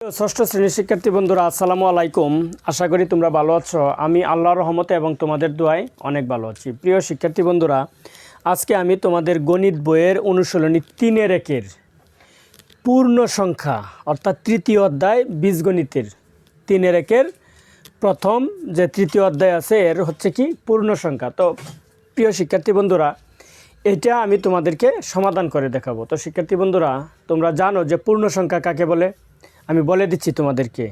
ষষ্ঠ শ্রেণির শিক্ষার্থী বন্ধুরা, আসসালামু আলাইকুম। আশা করি তোমরা ভালো আছো। আমি আল্লাহর রহমতে এবং তোমাদের দোয়ায় অনেক ভালো আছি। প্রিয় শিক্ষার্থী বন্ধুরা, আজকে আমি তোমাদের গণিত বইয়ের অনুশীলনী তিনের একের পূর্ণ সংখ্যা, অর্থাৎ তৃতীয় অধ্যায় বীজগণিতের তিনের একের প্রথম যে তৃতীয় অধ্যায় আছে, এর হচ্ছে কি পূর্ণ সংখ্যা। তো, প্রিয় শিক্ষার্থী বন্ধুরা, এটা আমি তোমাদেরকে সমাধান করে দেখাবো। তো, শিক্ষার্থী বন্ধুরা, তোমরা জানো যে পূর্ণ সংখ্যা কাকে বলে? আমি বলে দিচ্ছি তোমাদেরকে।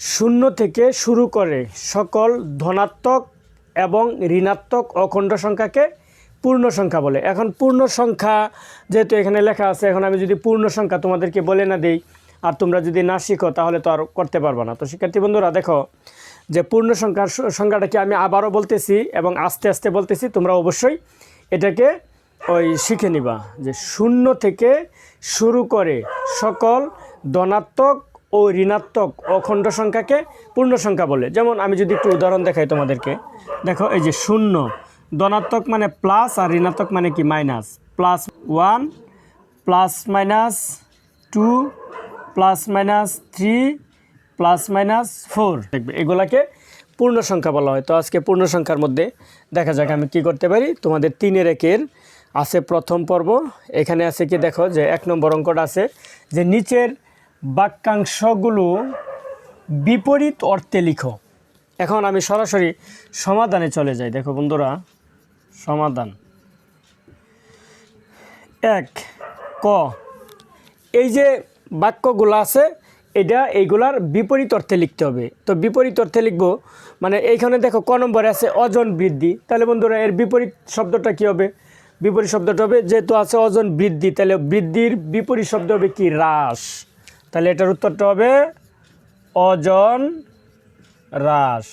শূন্য থেকে শুরু করে সকল ধনাত্মক এবং ঋণাত্মক অখণ্ড সংখ্যাকে পূর্ণ সংখ্যা বলে। এখন পূর্ণ সংখ্যা যেহেতু এখানে লেখা আছে, এখন আমি যদি পূর্ণ সংখ্যা তোমাদেরকে বলে না দিই আর তোমরা যদি না শিখো, তাহলে তো আর করতে পারবে না। তো শিক্ষার্থী বন্ধুরা, দেখো যে পূর্ণ সংখ্যার সংখ্যাটাকে আমি আবারও বলতেছি এবং আস্তে আস্তে বলতেছি, তোমরা অবশ্যই এটাকে ওই শিখে নিবা যে শূন্য থেকে শুরু করে সকল ধনাত্মক ও ঋণাত্মক অখণ্ড সংখ্যাকে পূর্ণ সংখ্যা বলে। যেমন আমি যদি একটু উদাহরণ দেখাই তোমাদেরকে। দেখো, এই যে শূন্য, ধনাত্মক মানে প্লাস আর ঋণাত্মক মানে কি? Minus plus one plus minus two plus minus three plus minus four দেখবে, এগুলাকে পূর্ণ সংখ্যা বলা হয়। তো আজকে পূর্ণ সংখ্যার মধ্যে দেখা যাক আমি কি করতে পারি। তোমাদের তিনের একের আছে প্রথম পর্ব। এখানে আছে কি দেখো যে এক নম্বর অঙ্কটা আছে যে নিচের বাক্যাংশগুলো বিপরীত অর্থে লিখো। এখন আমি সরাসরি সমাধানে চলে যাই। দেখো বন্ধুরা, সমাধান। এক, ক। এই যে বাক্যগুলো আছে, এটা এইগুলার বিপরীত অর্থে লিখতে হবে। তো বিপরীত অর্থে লিখব মানে এইখানে দেখো ক নম্বরে আছে অজন বৃদ্ধি। তাহলে বন্ধুরা, এর বিপরীত শব্দটা কি হবে? বিপরীত শব্দটা হবে, যেহেতু আছে অজন বৃদ্ধি, তাহলে বৃদ্ধির বিপরীত শব্দ হবে কি? হ্রাস। তাহলে এটার উত্তরটা হবে অজন হ্রাস।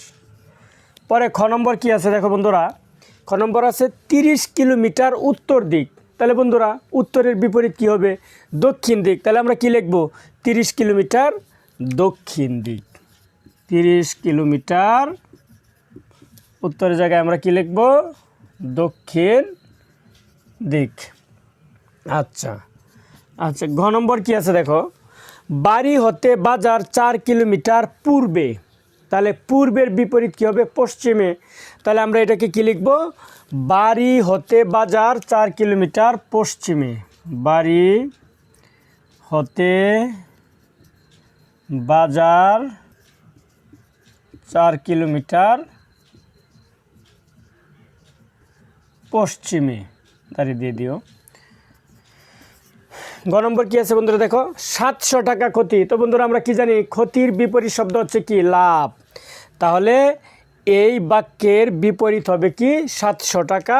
পরে খ নম্বর কি আছে দেখো বন্ধুরা? খ নম্বর আছে তিরিশ কিলোমিটার উত্তর দিক। তাহলে বন্ধুরা, উত্তরের বিপরীত কি হবে? দক্ষিণ দিক। তাহলে আমরা কি লিখব? তিরিশ কিলোমিটার দক্ষিণ দিক। তিরিশ কিলোমিটার উত্তরের জায়গায় আমরা কি লিখব? দক্ষিণ দিক। আচ্ছা। আচ্ছা ঘ নম্বর কি আছে দেখো? বাড়ি হতে বাজার চার কিলোমিটার পূর্বে। তাহলে পূর্বের বিপরীত কী হবে? পশ্চিমে। তাহলে আমরা এটাকে কী লিখব? বাড়ি হতে বাজার চার কিলোমিটার পশ্চিমে। বাড়ি হতে বাজার চার কিলোমিটার পশ্চিমে। দাঁড়িয়ে দিয়ে দিও। গ নম্বর কি আছে বন্ধুরা? দেখো, সাতশো টাকা ক্ষতি। তো বন্ধুরা, আমরা কি জানি? ক্ষতির বিপরীত শব্দ হচ্ছে কি? লাভ। তাহলে এই বাক্যের বিপরীত হবে কি? সাতশো টাকা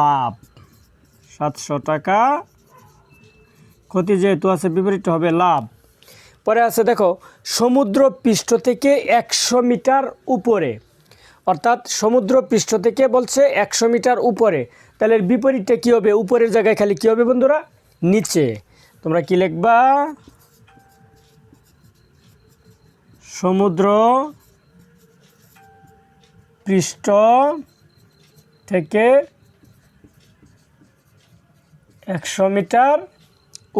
লাভ। সাতশো টাকা ক্ষতি যেহেতু আছে, বিপরীত হবে লাভ। পরে আছে, দেখো সমুদ্র পৃষ্ঠ থেকে একশো মিটার উপরে। অর্থাৎ সমুদ্র পৃষ্ঠ থেকে বলছে একশো মিটার উপরে। তাহলে বিপরীতটা কী হবে? উপরের জায়গায় খালি কী হবে বন্ধুরা? নিচে। তোমরা কি লিখবা? সমুদ্র পৃষ্ঠ থেকে একশো মিটার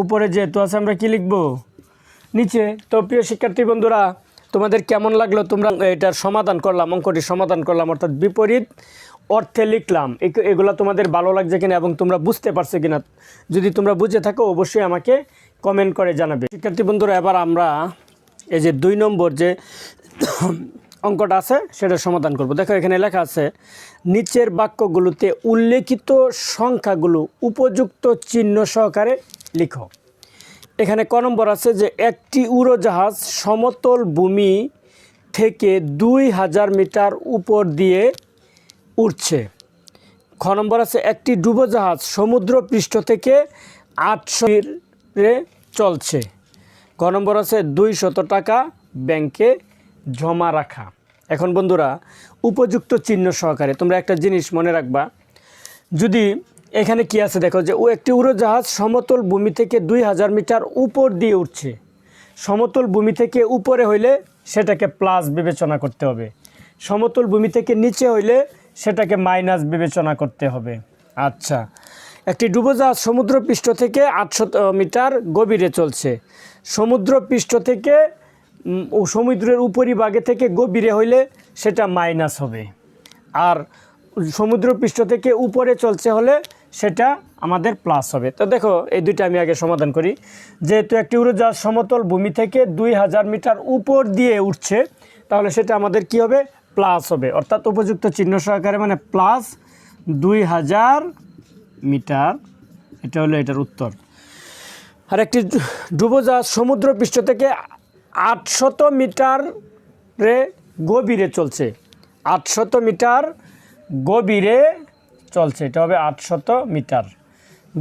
উপরে যেহেতু আছে, আমরা কি লিখব? নিচে। তো প্রিয় শিক্ষার্থী বন্ধুরা, তোমাদের কেমন লাগল? তোমরা এটার সমাধান করলাম অঙ্কটি সমাধান করলাম, অর্থাৎ বিপরীত অর্থে লিখলাম। এগুলো তোমাদের ভালো লাগছে কিনা এবং তোমরা বুঝতে পারছ কিনা, যদি তোমরা বুঝে থাকো অবশ্যই আমাকে কমেন্ট করে জানাবে। শিক্ষার্থী বন্ধুরা, এবার আমরা এই যে দুই নম্বর যে অঙ্কটা আছে, সেটা সমাধান করব। দেখো, এখানে লেখা আছে, নিচের বাক্যগুলোতে উল্লেখিত সংখ্যাগুলো উপযুক্ত চিহ্ন সহকারে লিখো। এখানে ক নম্বর আছে যে, একটি উড়োজাহাজ সমতল ভূমি থেকে দুই হাজার মিটার উপর দিয়ে উঠছে খ নম্বর আছে, একটি ডুবোজাহাজ সমুদ্র পৃষ্ঠ থেকে আটশো মিটারে চলছে। ক নম্বর আছে দুই শত টাকা ব্যাংকে জমা রাখা। এখন বন্ধুরা, উপযুক্ত চিহ্ন সহকারে তোমরা একটা জিনিস মনে রাখবা। যদি এখানে কি আছে, দেখো যে ও একটি উড়োজাহাজ সমতল ভূমি থেকে দুই হাজার মিটার উপর দিয়ে উঠছে সমতল ভূমি থেকে উপরে হইলে সেটাকে প্লাস বিবেচনা করতে হবে। সমতল ভূমি থেকে নিচে হইলে সেটাকে মাইনাস বিবেচনা করতে হবে। আচ্ছা একটি ডুবোজাহাজ সমুদ্র পৃষ্ঠ থেকে আটশো মিটার গভীরে চলছে। সমুদ্র পৃষ্ঠ থেকে সমুদ্রের উপরিভাগে থেকে গভীরে হইলে সেটা মাইনাস হবে। আর সমুদ্র পৃষ্ঠ থেকে উপরে চলছে হলে সেটা আমাদের প্লাস হবে। তো দেখো, এই দুইটা আমি আগে সমাধান করি। যেহেতু একটি উড়োজাহাজ সমতল ভূমি থেকে দুই হাজার মিটার উপর দিয়ে উঠছে, তাহলে সেটা আমাদের কি হবে? প্লাস হবে। অর্থাৎ উপযুক্ত চিহ্ন সহকারে মানে প্লাস দুই হাজার মিটার। এটা হলো এটার উত্তর। আর একটি ডুবোজাহাজ সমুদ্র পৃষ্ঠ থেকে আটশত মিটারে গভীরে চলছে। আটশত মিটার গভীরে চলছে। এটা হবে আটশত মিটার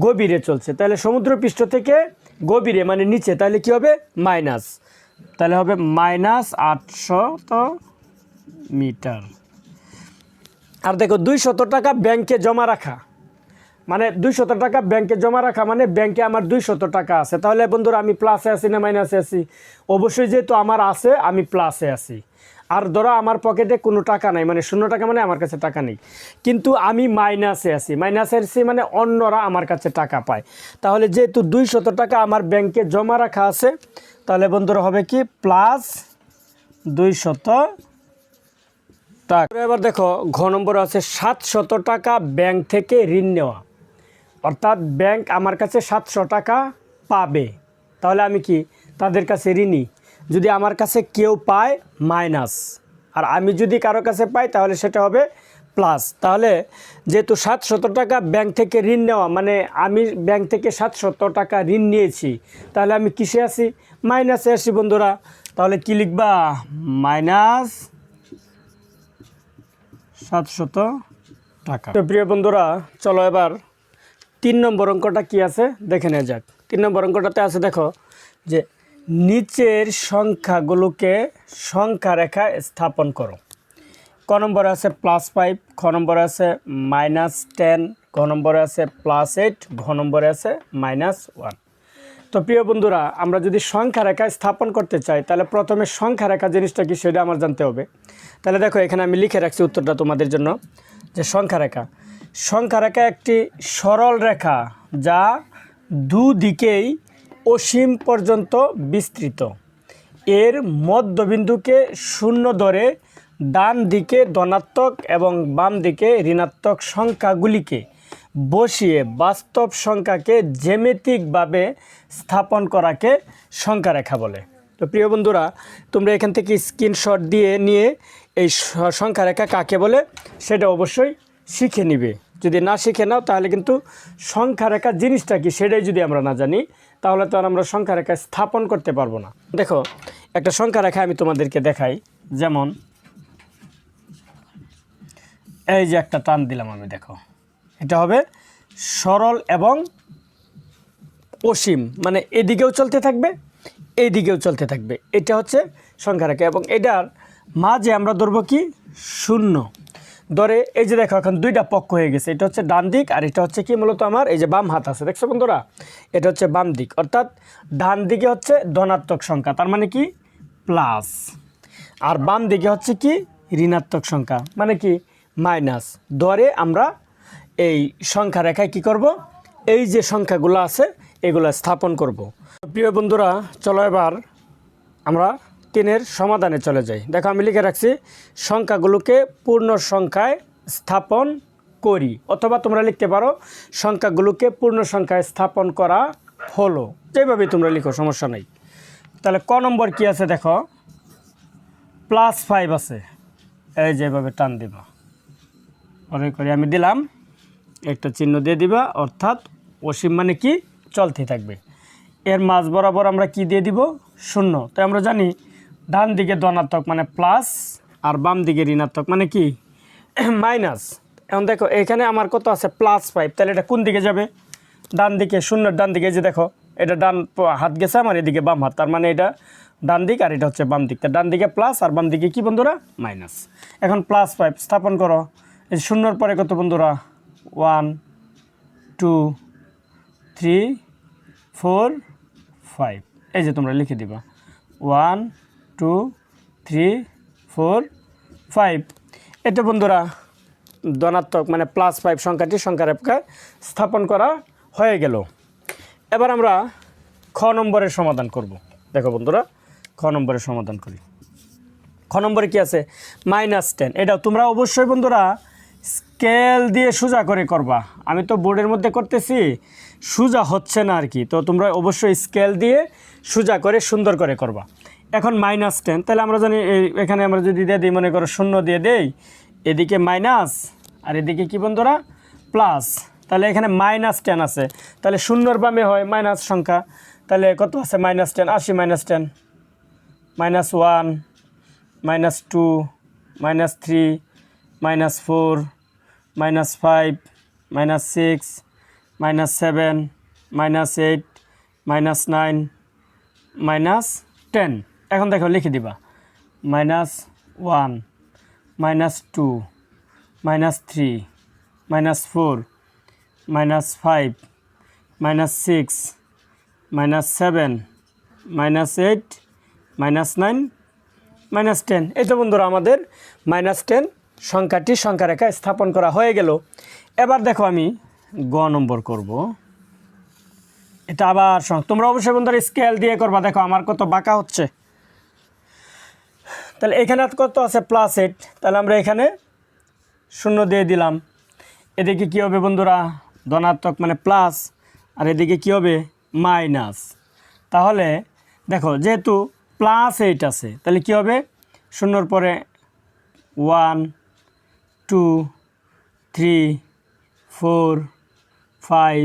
গভীরে চলছে। তাহলে সমুদ্র পৃষ্ঠ থেকে গভীরে মানে নিচে, তাহলে কি হবে? মাইনাস। তাহলে হবে মাইনাস আটশত মিটার। আর দেখো, দুইশত টাকা ব্যাংকে জমা রাখা। মানে দুইশত টাকা ব্যাংকে জমা রাখা মানে ব্যাংকে আমার দুইশত টাকা আছে। তাহলে বন্ধুরা, আমি প্লাসে আছি না মাইনাসে আছি? অবশ্যই যেহেতু আমার আছে, আমি প্লাসে আছি। আর ধরো, আমার পকেটে কোনো টাকা নাই মানে শূন্য টাকা মানে আমার কাছে টাকা নেই। কিন্তু আমি মাইনাসে আছি। মাইনাসে আছি মানে অন্যরা আমার কাছে টাকা পায়। তাহলে যেহেতু দুইশত টাকা আমার ব্যাংকে জমা রাখা আছে, তাহলে বন্ধুরা হবে কি? প্লাস দুইশত টাকা এবার দেখো, ঘ নম্বর আছে, সাতশত টাকা ব্যাংক থেকে ঋণ নেওয়া। অর্থাৎ ব্যাংক আমার কাছে সাতশো টাকা পাবে। তাহলে আমি কি তাদের কাছে ঋণী? যদি আমার কাছে কেউ পায়, মাইনাস। আর আমি যদি কারও কাছে পাই, তাহলে সেটা হবে প্লাস। তাহলে যেহেতু সাতশত টাকা ব্যাংক থেকে ঋণ নেওয়া মানে আমি ব্যাংক থেকে সাতশত টাকা ঋণ নিয়েছি, তাহলে আমি কিসে আছি? মাইনাসে আসি বন্ধুরা। তাহলে কি লিখবা? মাইনাস সাতশত টাকা। তো প্রিয় বন্ধুরা, চলো এবার তিন নম্বর অঙ্কটা কি আছে দেখে নেওয়া যাক। তিন নম্বর অঙ্কটাতে আছে, দেখো, যে নিচের সংখ্যাগুলোকে সংখ্যা রেখায় স্থাপন করো। ক নম্বরে আছে প্লাস ফাইভ খ নম্বরে আছে মাইনাস টেন ঘ নম্বরে আছে প্লাস এইট ঘ নম্বরে আছে মাইনাস ওয়ান তো প্রিয় বন্ধুরা, আমরা যদি সংখ্যা রেখায় স্থাপন করতে চাই, তাহলে প্রথমে সংখ্যা রেখা জিনিসটা কি সেটা আমার জানতে হবে। তাহলে দেখো, এখানে আমি লিখে রাখছি উত্তরটা তোমাদের জন্য, যে সংখ্যা রেখা। সংখ্যা রেখা একটি সরল রেখা যা দুদিকেই অসীম পর্যন্ত বিস্তৃত। এর মধ্যবিন্দুকে শূন্য ধরে ডান দিকে ধনাত্মক এবং বাম দিকে ঋণাত্মক সংখ্যাগুলিকে বসিয়ে বাস্তব সংখ্যাকে জ্যামিতিকভাবে স্থাপন করাকে সংখ্যা রেখা বলে। তো প্রিয় বন্ধুরা, তোমরা এখান থেকে স্ক্রিনশট দিয়ে নিয়ে এই সংখ্যা রেখা কাকে বলে সেটা অবশ্যই শিখে নিবে। যদি না শিখে নাও, তাহলে কিন্তু সংখ্যা রেখা জিনিসটা কি সেটাই যদি আমরা না জানি, তাহলে তো আর আমরা সংখ্যা রেখা স্থাপন করতে পারব না। দেখো, একটা সংখ্যা রেখা আমি তোমাদেরকে দেখাই। যেমন, এই যে একটা টান দিলাম আমি, দেখো। এটা হবে সরল এবং অসীম। মানে এদিকেও চলতে থাকবে, এইদিকেও চলতে থাকবে। এটা হচ্ছে সংখ্যা রেখা এবং এটার মাঝে আমরা ধরবো কি? শূন্য। ধরে এই যে দেখো, এখন দুইটা পক্ষ হয়ে গেছে। এটা হচ্ছে ডান দিক আর এটা হচ্ছে কি মূলত আমার? এই যে বাম হাত আছে। দেখছ বন্ধুরা? এটা হচ্ছে বাম দিক। অর্থাৎ ডান দিকে হচ্ছে ধনাত্মক সংখ্যা, তার মানে কি? প্লাস। আর বাম দিকে হচ্ছে কি? ঋণাত্মক সংখ্যা। মানে কি? মাইনাস। ধরে আমরা এই সংখ্যা রেখায় কি করব? এই যে সংখ্যাগুলো আছে, এগুলো স্থাপন করব। প্রিয় বন্ধুরা, চলো এবার আমরা তিনের সমাধানে চলে যাই। দেখো, আমি লিখে রাখছি, সংখ্যাগুলোকে পূর্ণ সংখ্যায় স্থাপন করি। অথবা তোমরা লিখতে পারো, সংখ্যাগুলোকে পূর্ণ সংখ্যায় স্থাপন করা হলো। যেভাবে তোমরা লিখো, সমস্যা নেই। তাহলে ক নম্বর কি আছে দেখো? প্লাস ফাইভ আছে। এই যেভাবে টান দিবা। পরে করে আমি দিলাম। একটা চিহ্ন দিয়ে দিবা, অর্থাৎ অসীম মানে কি? চলতে থাকবে। এর মাঝ বরাবর আমরা কি দিয়ে দিব? শূন্য। তো আমরা জানি ডান দিকে ধনাত্মক মানে প্লাস আর বাম দিকে ঋণাত্মক মানে কি? মাইনাস এখন দেখো, এখানে আমার কত আছে? প্লাস ফাইভ তাহলে এটা কোন দিকে যাবে? ডান দিকে, শূন্যের ডান দিকে যে দেখো, এটা ডান হাত গেছে আমার, এদিকে বাম হাত। তার মানে এটা ডান দিক আর এটা হচ্ছে বাম দিক। তা ডান দিকে প্লাস আর বাম দিকে কি বন্ধুরা? মাইনাস এখন প্লাস ফাইভ স্থাপন করো। এই শূন্যর পরে কত বন্ধুরা? One, two, three, four, five. এই যে তোমরা লিখে দিবা। One, two, three, four, five. এটা বন্ধুরা ধনাত্মক মানে প্লাস ফাইভ সংখ্যাটি সংখ্যা রেখায় স্থাপন করা হয়ে গেল। এবার আমরা খ নম্বরের সমাধান করব। দেখো বন্ধুরা, খ নম্বরের সমাধান করি। খ নম্বরে কি আছে? Minus ten. এটা তোমরা অবশ্যই বন্ধুরা স্কেল দিয়ে সোজা করে করবা। আমি তো বোর্ডের মধ্যে করতেছি, সোজা হচ্ছে না আর কি তো তোমরা অবশ্যই স্কেল দিয়ে সোজা করে সুন্দর করে করবা। এখন মাইনাস টেন তাহলে আমরা জানি এখানে আমরা যদি দিয়ে দিই, মনে করো শূন্য দিয়ে দেই, এদিকে মাইনাস আর এদিকে কি বন্ধুরা? প্লাস তাহলে এখানে মাইনাস টেন আছে। তাহলে শূন্যর বামে হয় মাইনাস সংখ্যা। তাহলে কত আছে? মাইনাস টেন আশি minus ten minus one minus two minus three minus four, minus five, minus six, minus seven, minus eight, minus nine, minus ten. এখন দেখো, লিখে দিবা। Minus one, minus two, minus three, minus four, minus five, minus six, minus seven, minus eight, minus nine, minus ten. এই তো বন্ধুরা, আমাদের minus ten সংখ্যাটি সংখ্যা রেখা স্থাপন করা হয়ে গেল। এবার দেখো আমি গ নম্বর করব। এটা আবার তোমরা অবশ্যই বন্ধুরা স্কেল দিয়ে করবা। দেখো আমার কত বাঁকা হচ্ছে। তাহলে এখানে কত আছে? প্লাস এইট তাহলে আমরা এখানে শূন্য দিয়ে দিলাম। এদিকে কী হবে বন্ধুরা? ধনাত্মক মানে প্লাস আর এদিকে কী হবে? মাইনাস তাহলে দেখো, যেহেতু প্লাস এইট আছে, তাহলে কী হবে? শূন্যর পরে one two three four five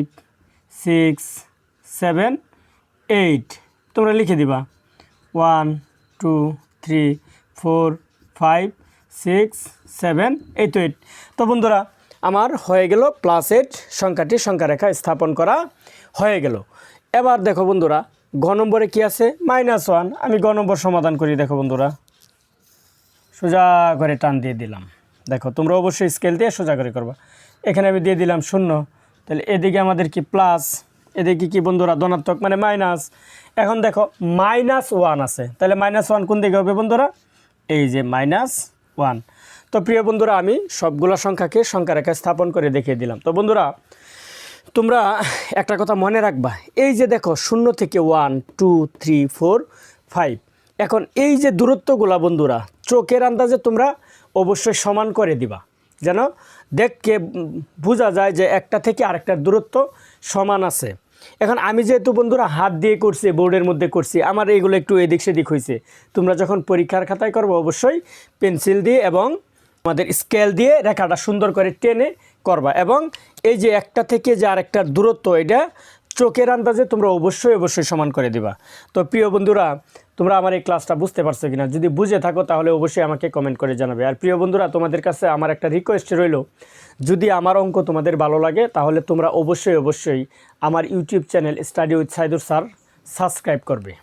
six seven eight তোমরা লিখে দিবা। One two three four five six seven এই তো এইট তো বন্ধুরা, আমার হয়ে গেল প্লাস এইট সংখ্যাটি সংখ্যা রেখা স্থাপন করা হয়ে গেল। এবার দেখো বন্ধুরা ঘ নম্বরে কী আছে? মাইনাস ওয়ান আমি ঘ নম্বর সমাধান করি, দেখো বন্ধুরা। সোজা করে টান দিয়ে দিলাম। দেখো, তোমরা অবশ্যই স্কেল দিয়ে সোজা করে করবা। এখানে আমি দিয়ে দিলাম শূন্য। তাহলে এদিকে আমাদের কি প্লাস এদিকে কি বন্ধুরা ধনাত্মক মানে মাইনাস এখন দেখো মাইনাস ওয়ান আছে। তাহলে মাইনাস ওয়ান কোন দিকে হবে বন্ধুরা? এই যে মাইনাস ওয়ান তো প্রিয় বন্ধুরা, আমি সবগুলো সংখ্যাকে সংখ্যা রেখা স্থাপন করে দেখিয়ে দিলাম। তো বন্ধুরা, তোমরা একটা কথা মনে রাখবা। এই যে দেখো, শূন্য থেকে one two three four five এখন এই যে দূরত্বগুলা বন্ধুরা, চোখের আন্দাজে তোমরা অবশ্যই সমান করে দিবা। যেন দেখকে বোঝা যায় যে একটা থেকে আরেকটার দূরত্ব সমান আছে। এখন আমি যেহেতু বন্ধুরা হাত দিয়ে করছি, বোর্ডের মধ্যে করছি, আমার এইগুলো একটু এদিক সেদিক হয়েছে তোমরা যখন পরীক্ষার খাতায় করব, অবশ্যই পেন্সিল দিয়ে এবং আমাদের স্কেল দিয়ে রেখাটা সুন্দর করে টেনে করবা এবং এই যে একটা থেকে যে আরেকটার দূরত্ব, এটা চোখের আন্দাজে তোমরা অবশ্যই অবশ্যই সমান করে দিবা। তো প্রিয় বন্ধুরা তোমরা আমার এই ক্লাসটা বুঝতে পারছ কিনা? যদি বুঝে থাকো, তাহলে অবশ্যই আমাকে কমেন্ট করে জানাবে। আর প্রিয় বন্ধুরা, তোমাদের কাছে আমার একটা রিকোয়েস্ট রইল। যদি আমার অঙ্ক তোমাদের ভালো লাগে, তাহলে তোমরা অবশ্যই অবশ্যই আমার YouTube channel study with Saidur sir subscribe করবে।